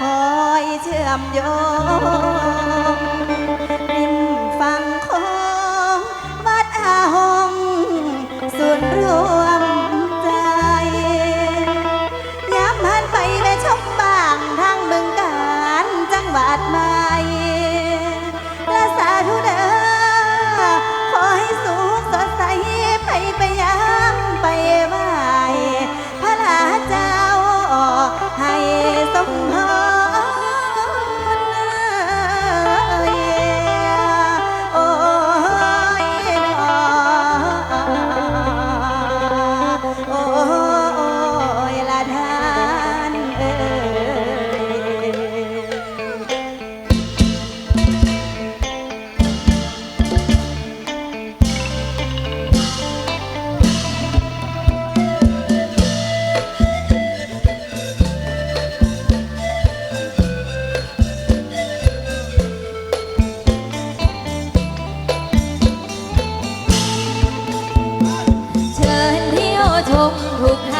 คอยเชื่อมโยงริมฝั่งคงวัดอาหงสุนรว hụt hà